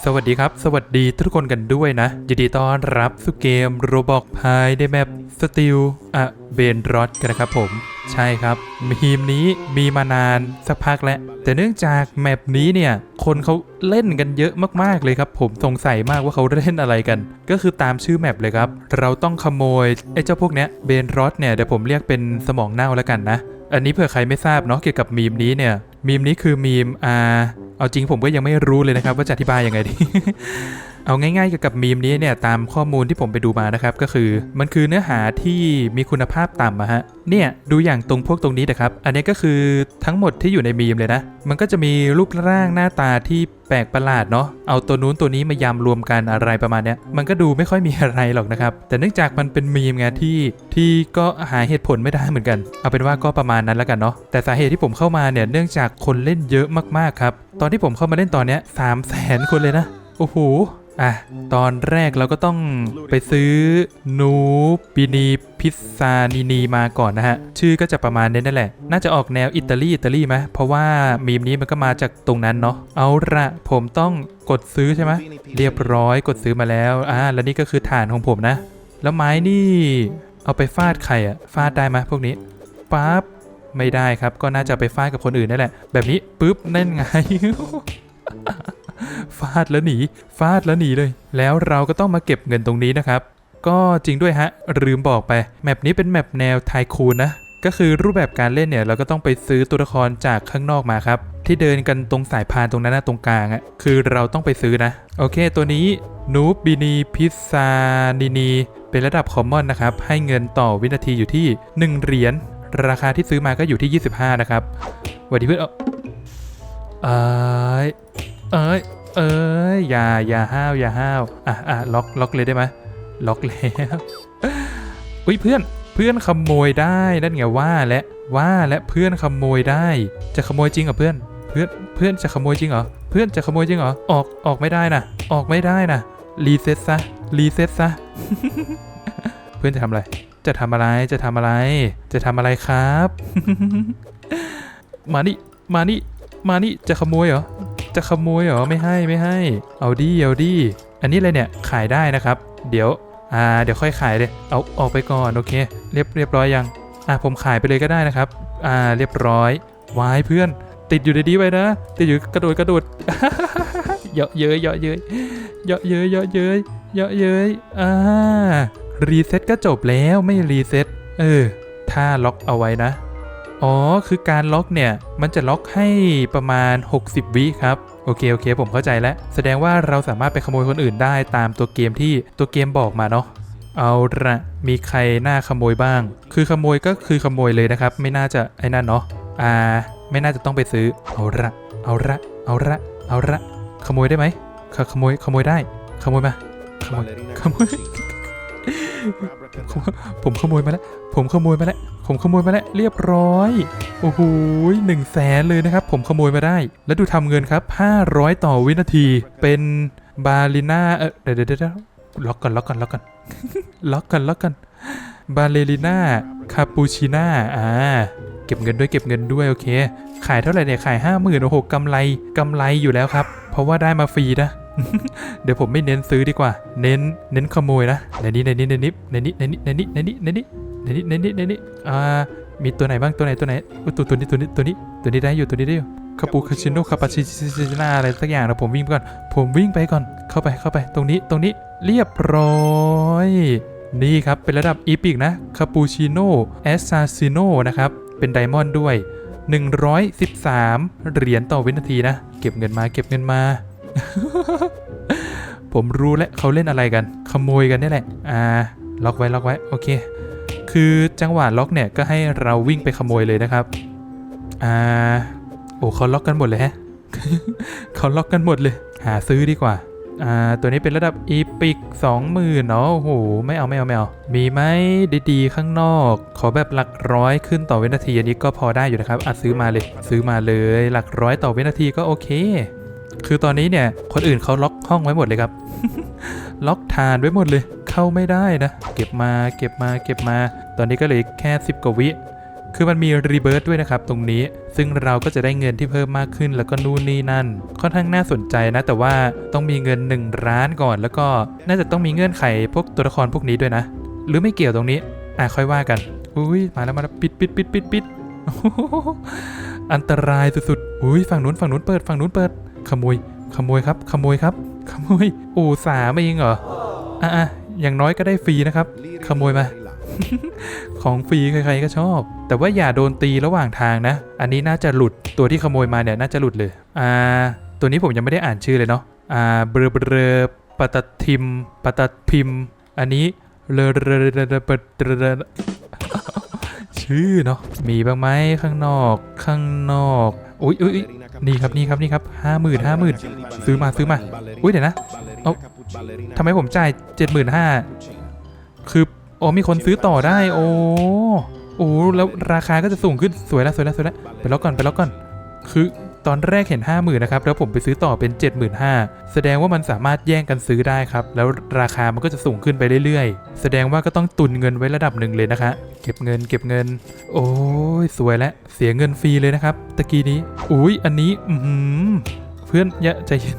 สวัสดีครับ สวัสดีทุกคนกันด้วยนะ ยินดีต้อนรับสู่เกมโรบอกพายในแมปสติลอะเบนรอดกันนะครับผม ใช่ครับมีมนี้มีมานานสักพักแล้ว แต่เนื่องจากแมปนี้เนี่ย คนเขาเล่นกันเยอะมากๆเลยครับ ผมสงสัยมากว่าเขาเล่นอะไรกัน ก็คือตามชื่อแมปเลยครับ เราต้องขโมย ไอ้เจ้าพวกเนี้ยเบนรอดเนี่ยเดี๋ยวผมเรียกเป็นสมองเน่าแล้วกันนะอันนี้เผื่อใครไม่ทราบเนาะเกี่ยวกับมีมนี้เนี่ย มีมนี้คือมีมอ่าเอาจริงผมก็ยังไม่รู้เลยนะครับว่าจะอธิบายยังไงดี เอาง่ายๆเกี่ยวกับมีมนี้เนี่ยตามข้อมูลที่ผมไปดูมานะครับก็คือ มันคือเนื้อหาที่มีคุณภาพต่ำอะฮะเนี่ยดูอย่างตรงพวกตรงนี้นะครับ อันนี้ก็คือทั้งหมดที่อยู่ในมีมเลยนะ มันก็จะมีรูปร่างหน้าตาที่แปลกประหลาดเนาะเอาตัวนู้นตัวนี้มายำรวมกันอะไรประมาณเนี้ยมันก็ดูไม่ค่อยมีอะไรหรอกนะครับ แต่เนื่องจากมันเป็นมีมไงที่ที่ก็หาเหตุผลไม่ได้เหมือนกัน เอาเป็นว่าก็ประมาณนั้นแล้วกันเนาะแต่สาเหตุที่ผมเข้ามาเนี่ยเนื่องจากคนเล่นเยอะมากๆครับตอนที่ผมเข้ามาเล่นตอนเนี้ยสามแสนคนเลยนะโอ้โห อะ ตอนแรกเราก็ต้องไปซื้อนูปินีพิซซานีนีมาก่อนนะฮะ ชื่อก็จะประมาณนี้นั่นแหละ น่าจะออกแนวอิตาลีอิตาลีไหมเพราะว่ามีมนี้มันก็มาจากตรงนั้นเนาะเอาละผมต้องกดซื้อใช่ไหมเรียบร้อยกดซื้อมาแล้วอ่าแล้วนี่ก็คือฐานของผมนะ แล้วไม้นี่เอาไปฟาดใครอะฟาดได้ไหมพวกนี้ปั๊บไม่ได้ครับก็น่าจะไปฟาดกับคนอื่นนั่นแหละ แบบนี้ปุ๊บนั่นไง ฟาดแล้วหนี ฟาดแล้วหนีเลย แล้วเราก็ต้องมาเก็บเงินตรงนี้นะครับ ก็จริงด้วยฮะ ลืมบอกไปแมปนี้เป็นแมปแนวไทคูนนะก็คือรูปแบบการเล่นเนี่ยเราก็ต้องไปซื้อตัวละครจากข้างนอกมาครับ ที่เดินกันตรงสายพานตรงนั้นนะตรงกลางอะ่ะคือเราต้องไปซื้อนะ โอเค ตัวนี้นูบบินีพิซานีนีเป็นระดับคอมมอนนะครับ ให้เงินต่อวินาทีอยู่ที่ 1 เหรียญราคาที่ซื้อมาก็อยู่ที่ 25 นะครับสวัสดีเพื่อนเอ้ยเอ้ย เอ้ยอย่าอย่าห้าวอย่าห้าวอะอะล็อกล็อกเลยได้ไหมล็อกแล้วอุ้ยเพื่อนเพื่อนขโมยได้นั่นไงว่าและว่าและเพื่อนขโมยได้ จะขโมยจริงเหรอเพื่อน เพื่อนเพื่อนจะขโมยจริงเหรอเพื่อนจะขโมยจริงเหรอออกออกไม่ได้นะออกไม่ได้นะรีเซ็ตซะรีเซ็ตซะเพื่อนจะทำอะไร จะทำอะไรจะทำอะไร จะทำอะไรครับ มานี่มานี่มานี่จะขโมยเหรอ จะขโมยเหรอไม่ให้ไม่ให้ เอาดีเอาดีอันนี้เลยเนี่ยขายได้นะครับ เดี๋ยวอ่าเดี๋ยวค่อยขายเลย เอาออกไปก่อนโอเค เรียบเรียบร้อยยังอะผมขายไปเลยก็ได้นะครับอ่าเรียบร้อยวายเพื่อน ติดอยู่ในดีไว้นะติดอยู่กระโดดกระโดดเยอะเย้ยเยอะเย้ยเยอะเย้ยเยอะเย้ยเยอะเย้ยอ่ารีเซ็ตก็จบแล้วไม่รีเซ็ตเออ ถ้าล็อกเอาไว้นะ อ๋อ คือการล็อกเนี่ย มันจะล็อกให้ประมาณ 60 วิครับ โอเค โอเค ผมเข้าใจแล้ว แสดงว่าเราสามารถไปขโมยคนอื่นได้ตามตัวเกมที่ตัวเกมบอกมาเนาะเอาละมีใครน่าขโมยบ้าง คือขโมยก็คือขโมยเลยนะครับ ไม่น่าจะไอ้นั่นเนาะอ่า ไม่น่าจะต้องไปซื้อ เอาละเอาละเอาละเอาละขโมยได้ไหมขขโมยขโมยได้ ขโมยมาขโมยขโมย ผมขโมยมาแล้ว ผมขโมยมาแล้ว ผมขโมยมาแล้ว เรียบร้อย โอ้โหหนึ่งแสนเลยนะครับ ผมขโมยมาได้ แล้วดูทำเงินครับ 500 ต่อวินาที เป็นบาลิน่า เออเดี๋ยวเดี๋ยวเดี๋ยวล็อกก่อนล็อกก่อนล็อกก่อนล็อกก่อนล็อกก่อนบาเลริน่าคาปูชิน่า อ่า เก็บเงินด้วยเก็บเงินด้วยโอเค ขายเท่าไหร่เนี่ย ขาย 5 0,000โอ้โหกำไรกำไรอยู่แล้วครับ เพราะว่าได้มาฟรีนะ เดี๋ยวผมไม่เน้นซื้อดีกว่า เน้น เน้นขโมยนะ ในนี้ในนี้ในนี้ในนี้ในนี้ในนี้ในนี้ในนี้ในนี้ในนี้ในนี้อ่า มีตัวไหนบ้างตัวไหนตัวไหนตัวตัวนี้ตัวนี้ตัวนี้ตัวนี้ได้อยู่ตัวนี้ได้อยู่คาปูคาชิโนคาปาชิชินาอะไรสักอย่างนะผมวิ่งไปก่อน ผมวิ่งไปก่อน เข้าไปเข้าไป ตรงนี้ตรงนี้เรียบร้อย นี่ครับ เป็นระดับอีพิกนะคาปูชิโนแอสซาซิโนนะครับ เป็นไดมอนด์ด้วย 113 เหรียญต่อวินาทีนะ เก็บเงินมาเก็บเงินมา ผมรู้แล้วเขาเล่นอะไรกัน ขโมยกันนี่แหละ อ่า ล็อกไว้ล็อกไว้โอเค คือจังหวะล็อกเนี่ยก็ให้เราวิ่งไปขโมยเลยนะครับ อ่า โอ้เขาล็อกกันหมดเลยฮะเขาล็อกกันหมดเลย หาซื้อดีกว่า อ่า ตัวนี้เป็นระดับอีพิก20,000เนาะโอ้โห ไม่เอาไม่เอาไม่เอา มีไหมดีๆ ข้างนอก ขอแบบหลักร้อยขึ้นต่อวินาทีอันนี้ก็พอได้อยู่นะครับอะซื้อมาเลย ซื้อมาเลย หลักร้อยต่อวินาทีก็โอเค คือตอนนี้เนี่ยคนอื่นเขาล็อกห้องไว้หมดเลยครับ ล็อกฐานไว้หมดเลย เข้าไม่ได้นะ เก็บมาเก็บมาเก็บมา ตอนนี้ก็เหลือแค่ 10 กว่าวิคือมันมีรีเบิร์ตด้วยนะครับตรงนี้ ซึ่งเราก็จะได้เงินที่เพิ่มมากขึ้นแล้วก็นู่นนี่นั่น ค่อนข้างน่าสนใจนะ แต่ว่าต้องมีเงิน1ล้านก่อน แล้วก็น่าจะต้องมีเงื่อนไขพวกตัวละครพวกนี้ด้วยนะ หรือไม่เกี่ยวตรงนี้ อะค่อยว่ากัน อุ้ยมาแล้วมาแล้วปิดปิดปิดปิดปิดอันตรายสุดๆอุ้ยฝั่งนู้นฝั่งนู้นเปิดฝั่งนู้นเปิด ขโมย ขโมยครับ ขโมยครับ ขโมยโอ้สามเองเหรอ อะอย่างน้อยก็ได้ฟรีนะครับ ขโมยมา ของฟรีใครๆก็ชอบ แต่ว่าอย่าโดนตีระหว่างทางนะ อันนี้น่าจะหลุด ตัวที่ขโมยมาเนี่ยน่าจะหลุดเลย อ่า ตัวนี้ผมยังไม่ได้อ่านชื่อเลยเนาะ อ่า เบรเบรปตทิมปตพิม อันนี้เลเรเรเรเปเร ชื่อเนาะมีบ้างไหมข้างนอกข้างนอกอุ้ยอุ้ยนี่ครับนี่ครับนี่ครับห้าหมื่นห้าหมื่นซื้อมาซื้อมาอุ้ยเดี๋ยวนะเอ้าทำไมผมจ่ายเจ็ดหมื่นห้าคือโอ้มีคนซื้อต่อได้ โอ้โอ้แล้วราคาก็จะสูงขึ้นสวยแล้วสวยแล้วสวยแล้วไปล็อกก่อนไปล็อกก่อน คือ ตอนแรกเห็น 5 0,000นะครับแล้วผมไปซื้อต่อเป็น 75,000 แสดงว่ามันสามารถแย่งกันซื้อได้ครับ แล้วราคามันก็จะสูงขึ้นไปเรื่อยๆ แสดงว่าก็ต้องตุนเงินไว้ระดับหนึ่งเลยนะคะ เก็บเงินเก็บเงิน โอ้ยสวยแล้วเสียเงินฟรีเลยนะครับตะกี้นี้อุ้ยอันนี้อืเพื่อนอย่าใจเย็น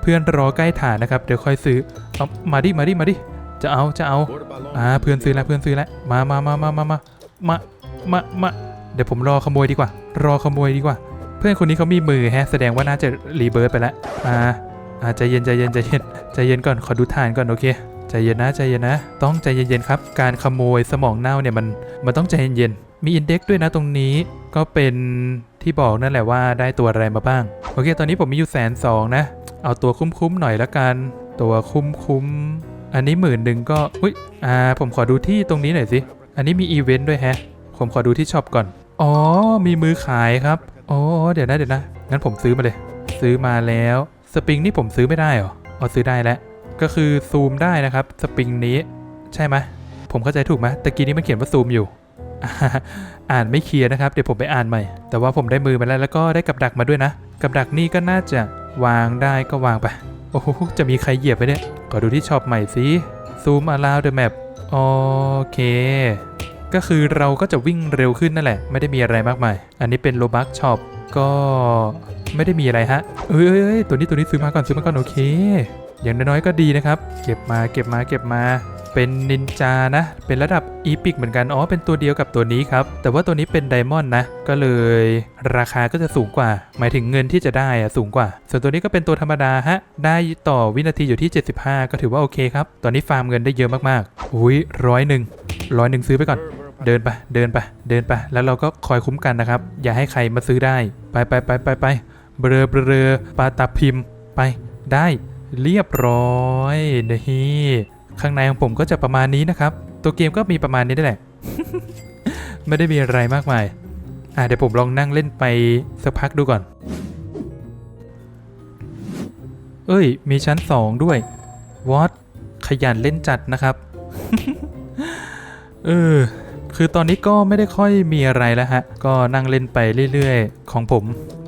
เพื่อนรอใกล้ฐานนะครับเดี๋ยวค่อยซื้อเอามาดิมาดิมาดิจะเอาจะเอาอ่าเพื่อนซื้อแล้วเพื่อนซื้อแล้วมามามามามามามามามาเดี๋ยวผมรอขโมยดีกว่า รอขโมยดีกว่า เพื่อนคนนี้เขามีมือแฮะ แสดงว่าน่าจะรีเบิร์ตไปแล้วอ่าอ่าใจเย็นใจเย็นใจเย็นใจเย็นก่อนขอดูฐานก่อนโอเคใจเย็นนะใจเย็นนะ ต้องใจเย็นๆครับ การขโมยสมองเน่าเนี่ยมันมันต้องใจเย็นๆมีอินเด็กซ์ด้วยนะตรงนี้ก็เป็นที่บอกนั่นแหละว่าได้ตัวอะไรมาบ้าง โอเค ตอนนี้ผมมีอยู่แสนสองนะ เอาตัวคุ้มๆหน่อยละกัน ตัวคุ้มๆอันนี้หมื่นหนึ่งก็อุ้ยอ่าผมขอดูที่ตรงนี้หน่อยสิ อันนี้มีอีเวนต์ด้วยแฮะ ผมขอดูที่ช็อปก่อน อ๋อ มีมือขายครับ อ๋อเดี๋ยวนะเดี๋ยวนะ งั้นผมซื้อมาเลย ซื้อมาแล้ว สปริงนี่ผมซื้อไม่ได้เหรออ๋อซื้อได้แล้ว ก็คือซูมได้นะครับ สปริงนี้ ใช่ไหมผมเข้าใจถูกไหมตะกี้นี้มันเขียนว่าซูมอยู่อ่าอ่านไม่เคลียร์นะครับ เดี๋ยวผมไปอ่านใหม่ แต่ว่าผมได้มือมาแล้วแล้วก็ได้กับดักมาด้วยนะ กับดักนี่ก็น่าจะวางได้ก็วางไป โอ้โห จะมีใครเหยียบไปเนี่ย ขอดูที่ช็อปใหม่สิซูม allow the map โอเค ก็คือเราก็จะวิ่งเร็วขึ้นนั่นแหละ ไม่ได้มีอะไรมากมาย อันนี้เป็นโลบักช็อปก็ไม่ได้มีอะไรฮะเอ้ยเออตัวนี้ตัวนี้ซื้อมาก่อนซื้อมาก่อนโอเค อย่างน้อยๆก็ดีนะครับ เก็บมาเก็บมาเก็บมาเป็นนินจานะ เป็นระดับอีพิกเหมือนกัน อ๋อ เป็นตัวเดียวกับตัวนี้ครับ แต่ว่าตัวนี้เป็นไดมอนด์นะ ก็เลยราคาก็จะสูงกว่า หมายถึงเงินที่จะได้อะสูงกว่า ส่วนตัวนี้ก็เป็นตัวธรรมดาฮะ ได้ต่อวินาทีอยู่ที่ 75 ก็ถือว่าโอเคครับ ตอนนี้ฟาร์มเงินได้เยอะมากๆ อุ้ยร้อยหนึ่งร้อยหนึ่งซื้อไปก่อน เดินไป เดินไป เดินไป แล้วเราก็คอยคุ้มกันนะครับ อย่าให้ใครมาซื้อได้ ไปไปไปไปไปเบลอเบลอปาตาพิมพ์ ไป ได้ เรียบร้อยนี่ข้างในของผมก็จะประมาณนี้นะครับ ตัวเกมก็มีประมาณนี้ได้แหละ ไม่ได้มีอะไรมากมาย อะเดี๋ยวผมลองนั่งเล่นไปสักพักดูก่อน เอ้ย มีชั้น2ด้วย วอตขยันเล่นจัดนะครับ เออ คือตอนนี้ก็ไม่ได้ค่อยมีอะไรแล้วฮะ ก็นั่งเล่นไปเรื่อยๆ ของผม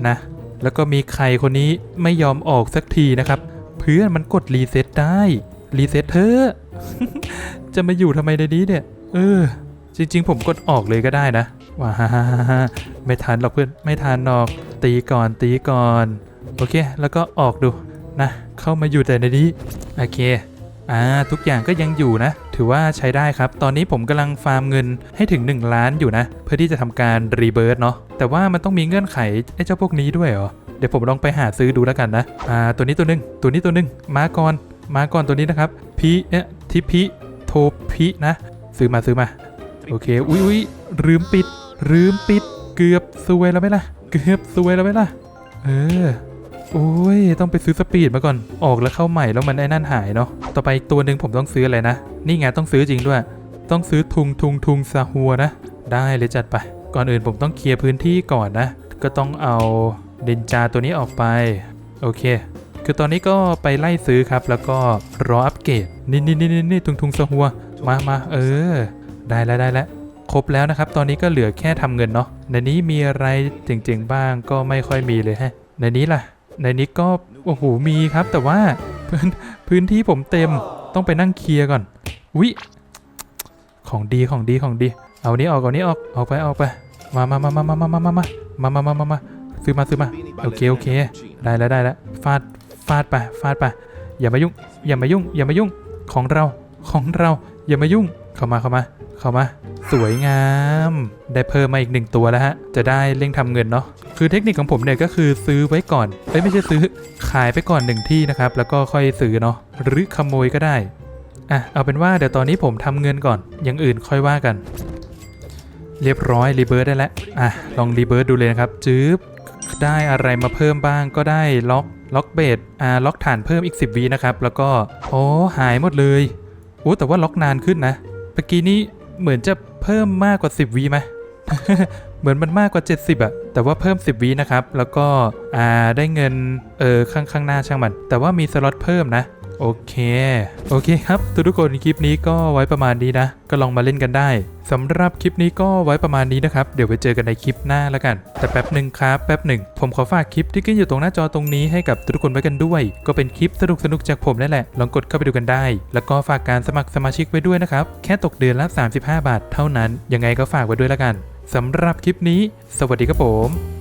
นะ แล้วก็มีใครคนนี้ไม่ยอมออกสักทีนะครับ เพื่อนมันกดรีเซ็ตได้ รีเซ็ตเถอจะมาอยู่ทำไมในนี้เนี่ย เออ จริง ๆ ผมกดออกเลยก็ได้นะ ว้าไม่ทันหรอกเพื่อน ไม่ทันหรอก ตีก่อนตีก่อน โอเค แล้วก็ออกดูนะ เข้ามาอยู่แต่ในนี้ โอเค อ่าทุกอย่างก็ยังอยู่นะ ถือว่าใช้ได้ครับ ตอนนี้ผมกำลังฟาร์มเงินให้ถึง 1 ล้านอยู่นะ เพื่อที่จะทำการรีเบิร์ตเนาะแต่ว่ามันต้องมีเงื่อนไขไอ้เจ้าพวกนี้ด้วยเหรอเดี๋ยวผมลองไปหาซื้อดูแล้วกันนะอ่าตัวนี้ตัวหนึงตัวนี้ตัวหนึงมาก่อนมาก่อนตัวนี้นะครับพีเอ๊ะทิพิโทพินะ ซื้อมาซื้อมา โอเคอุ้ยอุ้ยลืมปิดลืมปิด เกือบซวยแล้วไหมล่ะ เกือบซวยแล้วไหมล่ะ เออ โอ้ย ต้องไปซื้อสปีดมาก่อน ออกแล้วเข้าใหม่แล้วมันไอ้นั่นหายเนาะ ต่อไปอีกตัวหนึ่งผมต้องซื้ออะไรนะ นี่ไงต้องซื้อจริงด้วย ต้องซื้อทุงทุงทุงซาฮัวนะ ได้เลยจัดไป ก่อนอื่นผมต้องเคลียร์พื้นที่ก่อนนะ ก็ต้องเอาเดนจาตัวนี้ออกไป โอเค คือตอนนี้ก็ไปไล่ซื้อครับ แล้วก็รออัปเกรด นี่นี่นี่นี่ทุงทุงซาฮัว มามาเออ ได้แล้วได้แล้วครบแล้วนะครับ ตอนนี้ก็เหลือแค่ทำเงินเนาะ ในนี้มีอะไรเจ๋งๆบ้างก็ไม่ค่อยมีเลยฮะ ในนี้ล่ะ ในนี้ก็โอ้โหมีครับ แต่ว่าพื้นพื้นที่ผมเต็มต้องไปนั่งเคลียร์ก่อนอุ๊ยของดีของดีของดี เอานี้ออกเอานี้ออกออกไปออกไป มามามามามามามามามามามามามาซื้อมาซื้อมาโอเคโอเค ได้แล้วได้แล้วฟาดฟาดไปฟาดไปอย่ามายุ่ง อย่ามายุ่ง อย่ามายุ่งของเราของเรา อย่ามายุ่งเข้ามาเข้ามา เข้ามา สวยงาม ได้เพิ่มมาอีกหนึ่งตัวแล้วฮะ จะได้เร่งทำเงินเนาะ คือเทคนิคของผมเนี่ยก็คือซื้อไว้ก่อน เอ้ยไม่ใช่ซื้อ ขายไปก่อนหนึ่งที่นะครับ แล้วก็ค่อยซื้อเนาะ หรือขโมยก็ได้ อะ เอาเป็นว่าเดี๋ยวตอนนี้ผมทำเงินก่อน อย่างอื่นค่อยว่ากัน เรียบร้อยรีเบิร์ได้แล้ว อะ ลองรีเบิร์ดูเลยนะครับ จื๊บ ได้อะไรมาเพิ่มบ้าง ก็ได้ล็อก ล็อกเบสอ่า ล็อกฐานเพิ่มอีก 10วีนะครับ แล้วก็ โอ้ หายหมดเลยโอ้แต่ว่าล็อกนานขึ้นนะเมื่อกี้นี้ เหมือนจะเพิ่มมากกว่า 10วีไหมเหมือนมันมากกว่า 70อะแต่ว่าเพิ่ม 10วีนะครับ แล้วก็อ่าได้เงินเออข้างข้างหน้าช่างมัน แต่ว่ามีสล็อตเพิ่มนะ โอเค โอเคครับทุกทุกคนคลิปนี้ก็ไว้ประมาณนี้นะ ก็ลองมาเล่นกันได้สำหรับคลิปนี้ก็ไว้ประมาณนี้นะครับ เดี๋ยวไปเจอกันในคลิปหน้าแล้วกัน แต่แป๊บหนึ่งครับแป๊บหนึ่ง ผมขอฝากคลิปที่ขึ้นอยู่ตรงหน้าจอตรงนี้ให้กับทุกคนไว้กันด้วย ก็เป็นคลิปสนุกๆจากผมนั่นแหละ ลองกดเข้าไปดูกันได้ แล้วก็ฝากการสมัครสมาชิกไว้ด้วยนะครับ แค่ตกเดือนละ 35 บาท เท่านั้น ยังไงก็ฝากไว้ด้วยแล้วกันสำหรับคลิปนี้ สวัสดีครับผม